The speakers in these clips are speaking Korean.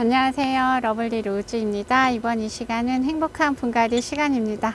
안녕하세요. 러블리 로즈입니다. 이번 이 시간은 행복한 분갈이 시간입니다.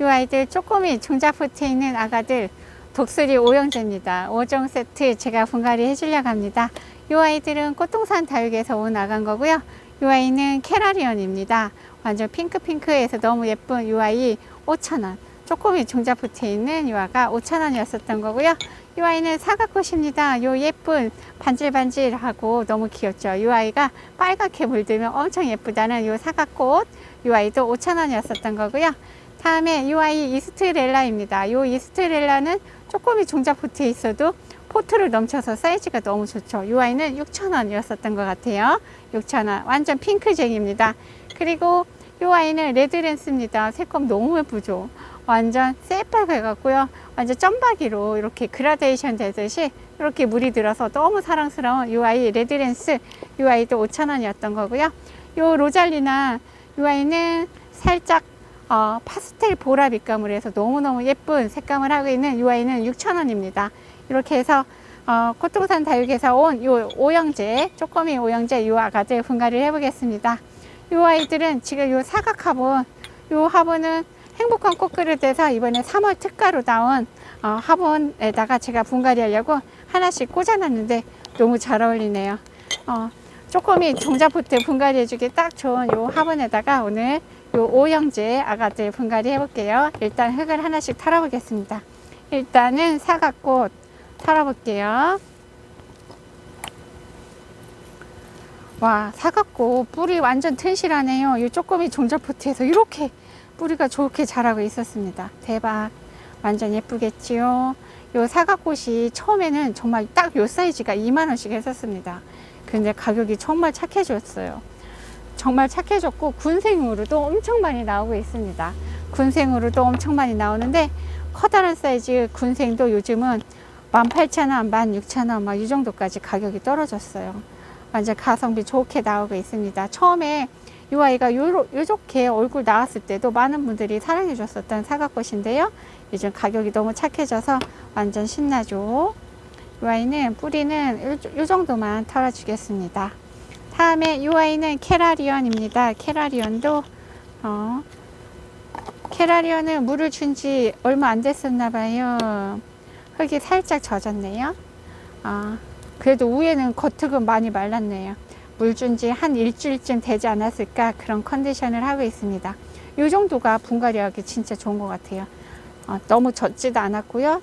이 아이들 쪼꼬미 종자포트에 있는 아가들 독수리 오형제입니다. 5종 세트 제가 분갈이 해주려고 합니다. 이 아이들은 꽃동산 다육에서 온 아간 거고요. 이 아이는 캐라리언입니다. 완전 핑크핑크해서 너무 예쁜 이 아이 5,000원. 쪼꼬미 종자포트에 있는 이 아가 5,000원이었었던 거고요. 이 아이는 사과꽃입니다. 요 예쁜 반질반질하고 너무 귀엽죠. 이 아이가 빨갛게 물들면 엄청 예쁘다는 요 사과꽃. 이 아이도 5,000원이었었던 거고요. 다음에 이 아이 이스트렐라입니다. 요 이스트렐라는 조금이 종자 포트에 있어도 포트를 넘쳐서 사이즈가 너무 좋죠. 이 아이는 6,000원이었었던 것 같아요. 6,000원. 완전 핑크쟁입니다. 그리고 이 아이는 레드랜스입니다. 색감 너무 예쁘죠. 완전 새빨개 같고요. 완전 점박이로 이렇게 그라데이션 되듯이 이렇게 물이 들어서 너무 사랑스러운 이 아이 레드랜스 이 아이도 5,000원이었던 거고요. 이 로잘리나 이 아이는 살짝 어, 파스텔 보라 빛감을 해서 너무너무 예쁜 색감을 하고 있는 이 아이는 6,000원입니다. 이렇게 해서 어, 꽃동산 다육에서 온이 오영재, 쪼꼬미 오영재 이 아가들 분갈이를 해보겠습니다. 이 아이들은 지금 이 사각 화분, 이 화분은 행복한 꽃그릇에서 이번에 3월 특가로 나온 어, 화분에다가 제가 분갈이 하려고 하나씩 꽂아놨는데 너무 잘 어울리네요. 어, 쪼꼬미 종자포트 분갈이 해주기 딱 좋은 이 화분에다가 오늘 요 오형제 아가들 분갈이 해볼게요. 일단 흙을 하나씩 털어보겠습니다. 일단은 사과꽃 털어볼게요. 와 사과꽃 뿌리 완전 튼실하네요. 이 쪼꼬미 종자포트에서 이렇게 뿌리가 좋게 자라고 있었습니다. 대박. 완전 예쁘겠지요. 요 사과꽃이 처음에는 정말 딱 요 사이즈가 2만원씩 했었습니다. 근데 가격이 정말 착해졌어요. 정말 착해졌고 군생으로도 엄청 많이 나오고 있습니다. 군생으로도 엄청 많이 나오는데 커다란 사이즈 군생도 요즘은 18,000원, 16,000원 막 이 정도까지 가격이 떨어졌어요. 완전 가성비 좋게 나오고 있습니다. 처음에 이 아이가 요렇게 얼굴 나왔을 때도 많은 분들이 사랑해 줬었던 사과꽃인데요. 요즘 가격이 너무 착해져서 완전 신나죠. 이 아이는 뿌리는 요 정도만 털어주겠습니다. 다음에 이 아이는 캐라리언입니다. 캐라리언도 어, 캐라리언은 물을 준 지 얼마 안 됐었나 봐요. 흙이 살짝 젖었네요. 아, 그래도 위에는 겉흙은 많이 말랐네요. 물 준 지 한 일주일쯤 되지 않았을까 그런 컨디션을 하고 있습니다. 이 정도가 분갈이하기 진짜 좋은 것 같아요. 어, 너무 젖지도 않았고요.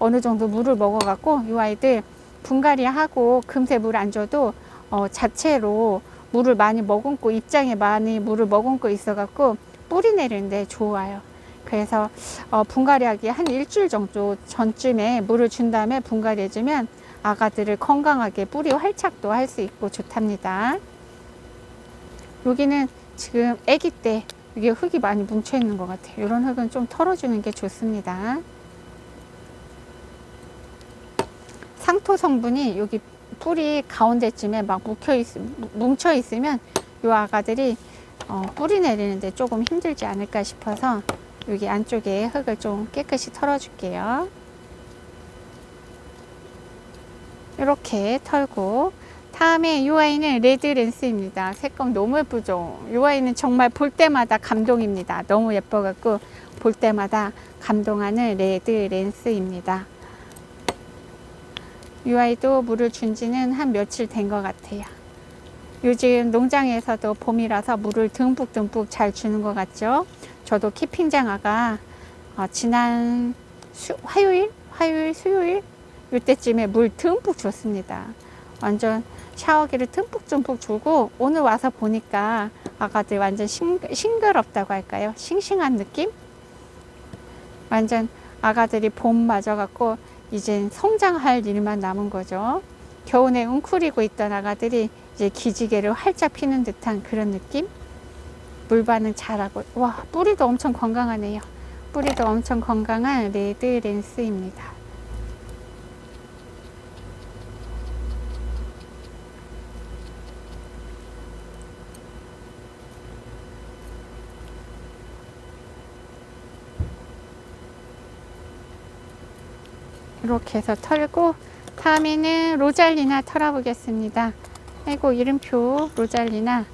어느 정도 물을 먹어갖고 이 아이들 분갈이하고 금세 물 안 줘도 어, 자체로 물을 많이 머금고 입장에 많이 물을 머금고 있어갖고 뿌리 내리는데 좋아요. 그래서 어, 분갈이하기 한 일주일 정도 전쯤에 물을 준 다음에 분갈이해주면 아가들을 건강하게 뿌리 활착도 할 수 있고 좋답니다. 여기는 지금 아기 때 이게 흙이 많이 뭉쳐 있는 것 같아요. 이런 흙은 좀 털어주는 게 좋습니다. 상토 성분이 여기 뿌리 가운데쯤에 막 묵혀 있, 뭉쳐 있으면 이 아가들이 어, 뿌리 내리는데 조금 힘들지 않을까 싶어서 여기 안쪽에 흙을 좀 깨끗이 털어줄게요. 이렇게 털고 다음에 이 아이는 레드 랜스입니다. 색감 너무 예쁘죠? 이 아이는 정말 볼 때마다 감동입니다. 너무 예뻐갖고 볼 때마다 감동하는 레드 랜스입니다. 이 아이도 물을 준 지는 한 며칠 된 것 같아요. 요즘 농장에서도 봄이라서 물을 듬뿍듬뿍 잘 주는 것 같죠? 저도 키핑장아가 어, 지난 수, 화요일? 화요일, 수요일? 이때쯤에 물 듬뿍 줬습니다. 완전 샤워기를 듬뿍듬뿍 주고 오늘 와서 보니까 아가들 완전 싱, 싱그럽다고 할까요? 싱싱한 느낌? 완전 아가들이 봄 맞아갖고 이젠 성장할 일만 남은 거죠. 겨우내 웅크리고 있던 아가들이 이제 기지개를 활짝 피는 듯한 그런 느낌? 물 반응 잘하고, 와, 뿌리도 엄청 건강하네요. 뿌리도 엄청 건강한 레드 랜스입니다. 이렇게 해서 털고 다음에는 로잘리나 털어보겠습니다. 아이고 이름표 로잘리나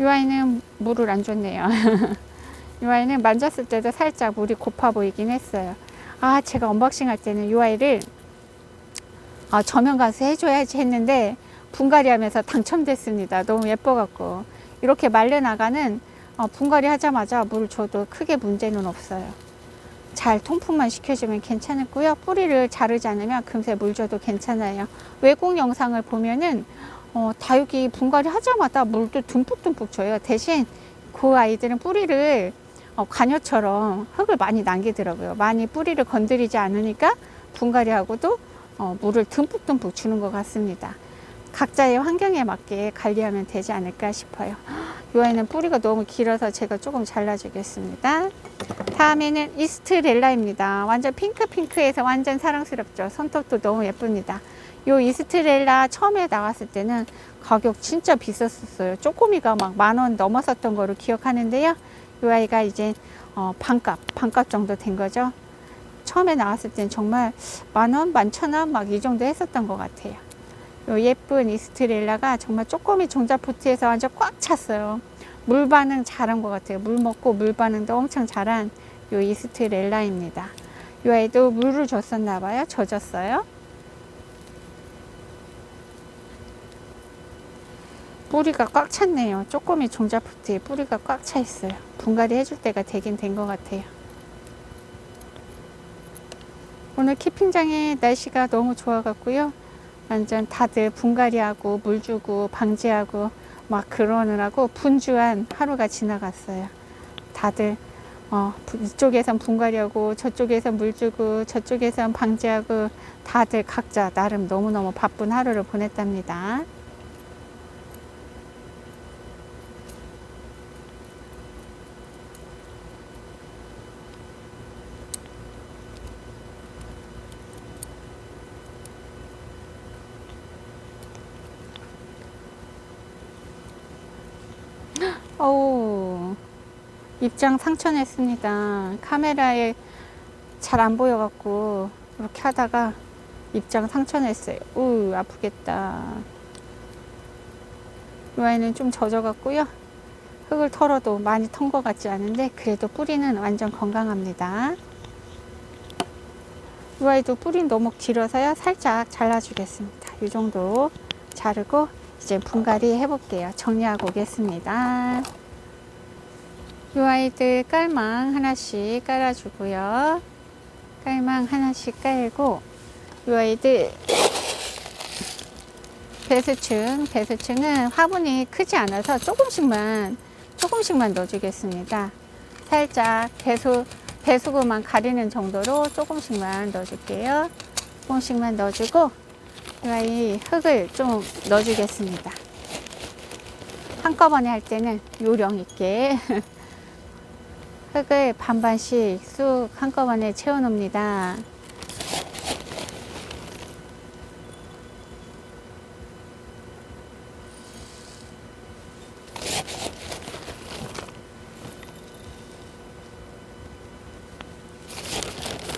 이 아이는 물을 안 줬네요. 이 아이는 만졌을 때도 살짝 물이 고파 보이긴 했어요. 아 제가 언박싱 할 때는 이 아이를 아, 저면 가서 해줘야지 했는데 분갈이 하면서 당첨됐습니다. 너무 예뻐갖고 이렇게 말려나가는 어, 분갈이 하자마자 물을 줘도 크게 문제는 없어요. 잘 통풍만 시켜주면 괜찮고요. 뿌리를 자르지 않으면 금세 물 줘도 괜찮아요. 외국 영상을 보면은 어, 다육이 분갈이 하자마자 물도 듬뿍듬뿍 줘요. 대신 그 아이들은 뿌리를 어, 관여처럼 흙을 많이 남기더라고요. 많이 뿌리를 건드리지 않으니까 분갈이하고도 어, 물을 듬뿍듬뿍 주는 것 같습니다. 각자의 환경에 맞게 관리하면 되지 않을까 싶어요. 이 아이는 뿌리가 너무 길어서 제가 조금 잘라주겠습니다. 다음에는 이스트렐라입니다. 완전 핑크핑크해서 완전 사랑스럽죠. 손톱도 너무 예쁩니다. 요 이스트렐라 처음에 나왔을 때는 가격 진짜 비쌌었어요. 쪼꼬미가 막 만 원 넘었었던 거로 기억하는데요. 이 아이가 이제 어, 반값, 반값 정도 된 거죠. 처음에 나왔을 땐 정말 만 원, 만천 원 막 이 정도 했었던 것 같아요. 요 예쁜 이스트렐라가 정말 쪼꼬미 종자포트에서 완전 꽉 찼어요. 물 반응 잘한 것 같아요. 물 먹고 물 반응도 엄청 잘한 요 이스트렐라입니다. 요 아이도 물을 줬었나 봐요. 젖었어요. 뿌리가 꽉 찼네요. 쪼꼬미 종자포트에 뿌리가 꽉 차 있어요. 분갈이 해줄 때가 되긴 된 것 같아요. 오늘 키핑장에 날씨가 너무 좋아갖고요. 완전 다들 분갈이하고 물 주고 방지하고 막 그러느라고 분주한 하루가 지나갔어요. 다들 어, 이쪽에선 분갈이하고 저쪽에선 물 주고 저쪽에선 방지하고 다들 각자 나름 너무너무 바쁜 하루를 보냈답니다. 어우, 입장 상처냈습니다. 카메라에 잘 안 보여갖고, 이렇게 하다가 입장 상처냈어요. 우, 아프겠다. 이 아이는 좀 젖어갖고요. 흙을 털어도 많이 턴 것 같지 않은데, 그래도 뿌리는 완전 건강합니다. 이 아이도 뿌리 너무 길어서요. 살짝 잘라주겠습니다. 이 정도 자르고, 이제 분갈이 해볼게요. 정리하고 오겠습니다. 이 아이들 깔망 하나씩 깔아주고요. 깔망 하나씩 깔고 이 아이들 배수층, 배수층은 화분이 크지 않아서 조금씩만 조금씩만 넣어주겠습니다. 살짝 배수 배수구만 가리는 정도로 조금씩만 넣어줄게요. 조금씩만 넣어주고 이 흙을 좀 넣어주겠습니다. 한꺼번에 할 때는 요령 있게 흙을 반반씩 쑥 한꺼번에 채워 놓습니다.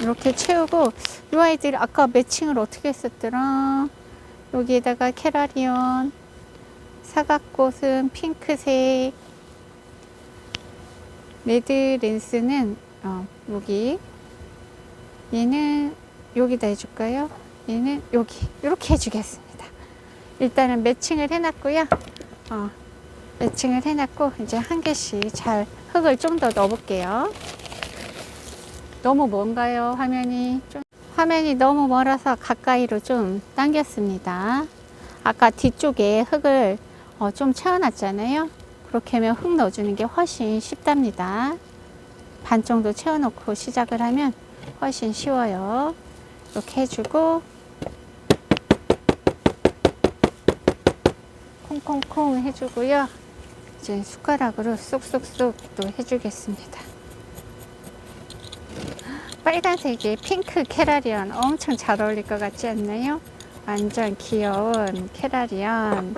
이렇게 채우고 이 아이들 아까 매칭을 어떻게 했었더라 여기에다가 캐라리온 사각꽃은 핑크색 레드 랜스는 어, 여기 얘는 여기다 해줄까요? 얘는 여기 이렇게 해주겠습니다. 일단은 매칭을 해놨고요. 어, 매칭을 해놨고 이제 한 개씩 잘 흙을 좀 더 넣어볼게요. 너무 먼가요 화면이 좀 화면이 너무 멀어서 가까이로 좀 당겼습니다. 아까 뒤쪽에 흙을 어, 좀 채워놨잖아요. 그렇게 하면 흙 넣어주는 게 훨씬 쉽답니다. 반 정도 채워놓고 시작을 하면 훨씬 쉬워요. 이렇게 해주고 콩콩콩 해주고요. 이제 숟가락으로 쏙쏙쏙 또 해주겠습니다. 빨간색이 핑크 캐라리언 엄청 잘 어울릴 것 같지 않나요? 완전 귀여운 캐라리언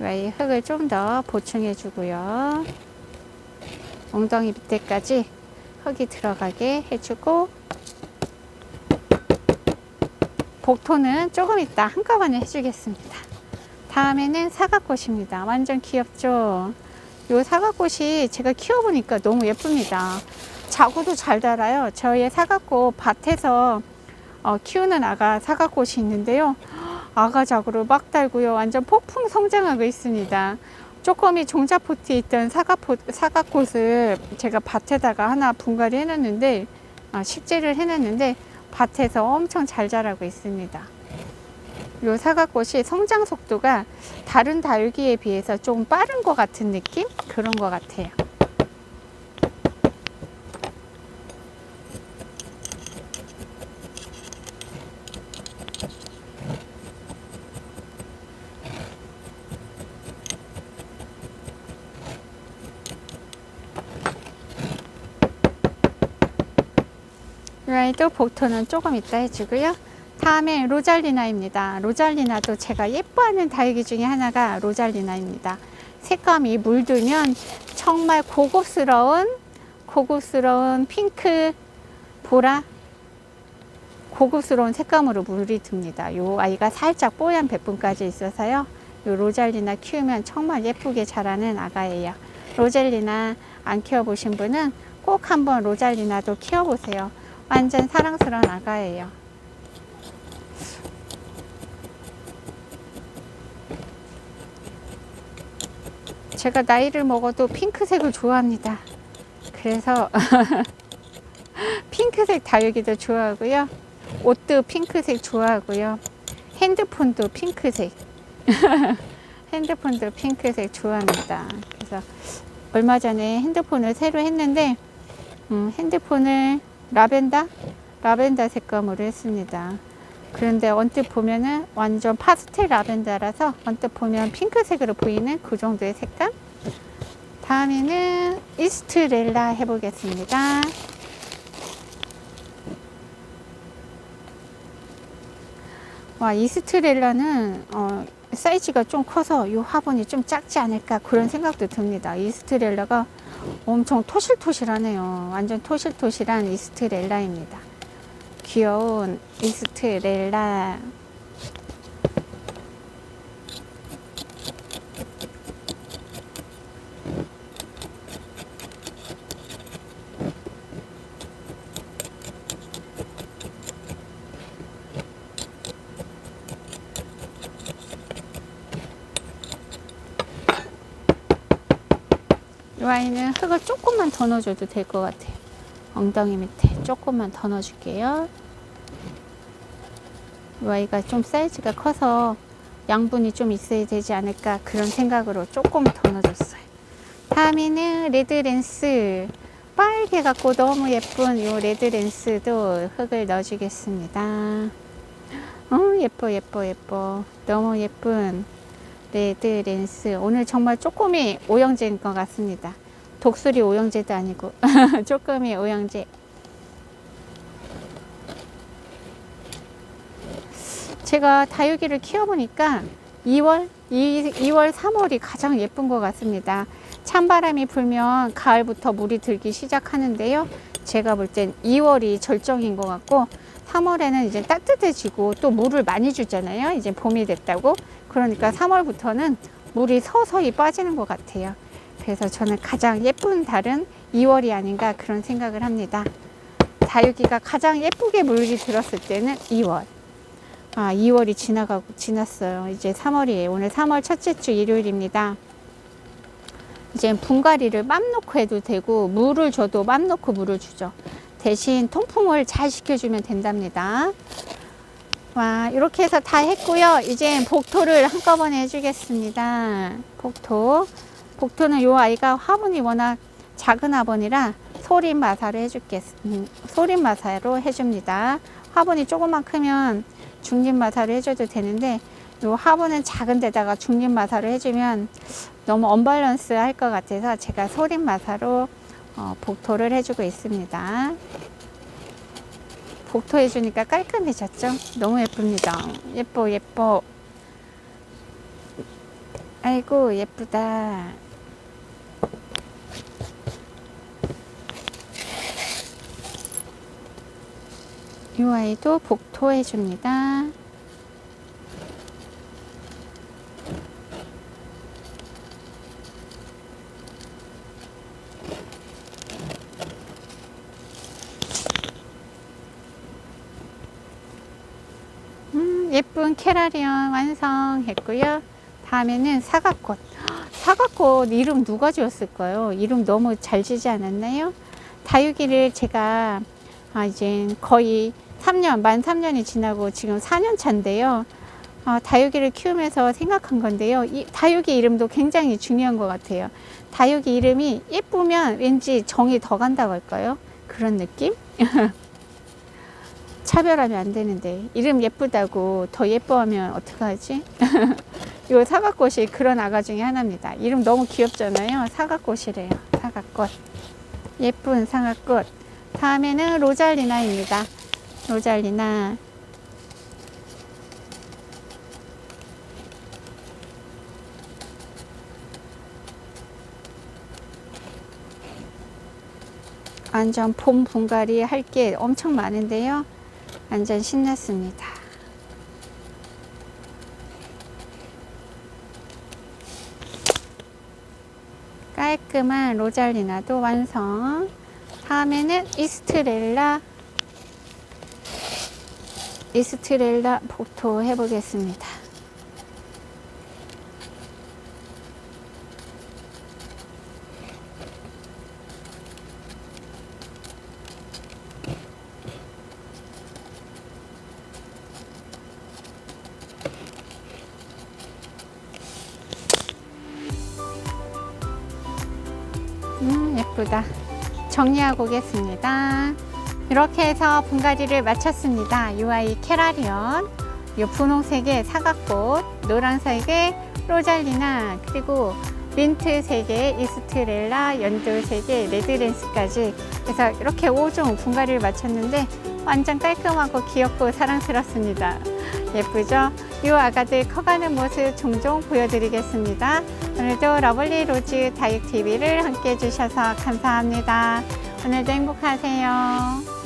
이 흙을 좀 더 보충해 주고요. 엉덩이 밑에까지 흙이 들어가게 해주고 복토는 조금 이따 한꺼번에 해주겠습니다. 다음에는 사과꽃입니다. 완전 귀엽죠? 요 사과꽃이 제가 키워보니까 너무 예쁩니다. 자구도 잘 달아요. 저희의 사과꽃 밭에서 어, 키우는 아가 사과꽃이 있는데요. 아가 자구를 막 달고요. 완전 폭풍 성장하고 있습니다. 쪼꼬미 종자포트에 있던 사과포, 사과꽃을 제가 밭에다가 하나 분갈이 해놨는데, 아, 식재를 해놨는데, 밭에서 엄청 잘 자라고 있습니다. 요 사과꽃이 성장 속도가 다른 다육이에 비해서 좀 빠른 것 같은 느낌? 그런 것 같아요. 이 아이도 복토는 조금 이따 해주고요. 다음에 로잘리나입니다. 로잘리나도 제가 예뻐하는 다육이 중에 하나가 로잘리나입니다. 색감이 물들면 정말 고급스러운 고급스러운 핑크 보라 고급스러운 색감으로 물이 듭니다. 요 아이가 살짝 뽀얀 배분까지 있어서요. 요 로잘리나 키우면 정말 예쁘게 자라는 아가예요. 로젤리나 안 키워보신 분은 꼭 한번 로잘리나도 키워보세요. 완전 사랑스러운 아가예요. 제가 나이를 먹어도 핑크색을 좋아합니다. 그래서 핑크색 다육이도 좋아하고요. 옷도 핑크색 좋아하고요. 핸드폰도 핑크색. 핸드폰도 핑크색 좋아합니다. 그래서 얼마 전에 핸드폰을 새로 했는데 음, 핸드폰을 라벤더? 라벤더 색감으로 했습니다. 그런데 언뜻 보면은 완전 파스텔 라벤더라서 언뜻 보면 핑크색으로 보이는 그 정도의 색감. 다음에는 이스트렐라 해보겠습니다. 와, 이스트렐라는 어, 사이즈가 좀 커서 이 화분이 좀 작지 않을까 그런 생각도 듭니다. 이스트렐라가 엄청 토실토실하네요. 완전 토실토실한 이스트렐라입니다. 귀여운 이스트렐라. 이 아이는 흙을 조금만 더 넣어줘도 될 것 같아요. 엉덩이 밑에 조금만 더 넣어줄게요. 이 아이가 좀 사이즈가 커서 양분이 좀 있어야 되지 않을까 그런 생각으로 조금 더 넣어줬어요. 다음에는 레드랜스 빨개 갖고 너무 예쁜 이 레드랜스도 흙을 넣어주겠습니다. 어 예뻐 예뻐 예뻐 너무 예쁜 레드 랜스 오늘 정말 쪼꼬미 오영제인 것 같습니다 독수리 오영제도 아니고 쪼꼬미 오영제 제가 다육이를 키워보니까 2월, 2, 2월, 3월이 가장 예쁜 것 같습니다. 찬바람이 불면 가을부터 물이 들기 시작하는데요. 제가 볼 땐 2월이 절정인 것 같고 3월에는 이제 따뜻해지고 또 물을 많이 주잖아요. 이제 봄이 됐다고. 그러니까 3월부터는 물이 서서히 빠지는 것 같아요. 그래서 저는 가장 예쁜 달은 2월이 아닌가 그런 생각을 합니다. 다육이가 가장 예쁘게 물이 들었을 때는 2월. 아, 2월이 지나가고 지났어요. 이제 3월이에요. 오늘 3월 첫째 주 일요일입니다. 이제 분갈이를 맘 놓고 해도 되고 물을 줘도 맘 놓고 물을 주죠. 대신 통풍을 잘 시켜주면 된답니다. 와, 이렇게 해서 다 했고요. 이제 복토를 한꺼번에 해주겠습니다. 복토. 복토는 요 아이가 화분이 워낙 작은 화분이라 소림 마사를 해줄겠, 음, 소림 마사로 해줍니다. 화분이 조금만 크면 중립 마사를 해줘도 되는데 요 화분은 작은 데다가 중립 마사를 해주면 너무 언밸런스 할 것 같아서 제가 소림 마사로 어, 복토를 해주고 있습니다. 복토 해주니까 깔끔해졌죠? 너무 예쁩니다. 예뻐, 예뻐. 아이고, 예쁘다. 이 아이도 복토 해줍니다. 예쁜 캐라리언 완성했고요. 다음에는 사과꽃. 사과꽃 이름 누가 지었을까요? 이름 너무 잘 지지 않았나요? 다육이를 제가 아, 이제 거의 3년, 만 3년이 지나고 지금 4년 차인데요. 아, 다육이를 키우면서 생각한 건데요. 이 다육이 이름도 굉장히 중요한 것 같아요. 다육이 이름이 예쁘면 왠지 정이 더 간다고 할까요? 그런 느낌? 차별하면 안 되는데 이름 예쁘다고 더 예뻐하면 어떡하지? 요 사과꽃이 그런 아가 중에 하나입니다. 이름 너무 귀엽잖아요. 사과꽃이래요. 사과꽃. 예쁜 사과꽃. 다음에는 로잘리나입니다. 로잘리나. 완전 봄 분갈이 할 게 엄청 많은데요. 완전 신났습니다. 깔끔한 로잘리나도 완성. 다음에는 이스트렐라 이스트렐라 복토 해보겠습니다. 예쁘다. 정리하고 오겠습니다. 이렇게 해서 분갈이를 마쳤습니다. UI 캐라리언, 이 분홍색의 사각꽃, 노란색의 로잘리나, 그리고 민트 색의 이스트렐라, 연두 색의 레드랜스까지 그래서 이렇게 5종 분갈이를 마쳤는데 완전 깔끔하고 귀엽고 사랑스럽습니다. 예쁘죠? 이 아가들 커가는 모습 종종 보여드리겠습니다. 오늘도 러블리 로즈 다육TV를 함께 해주셔서 감사합니다. 오늘도 행복하세요.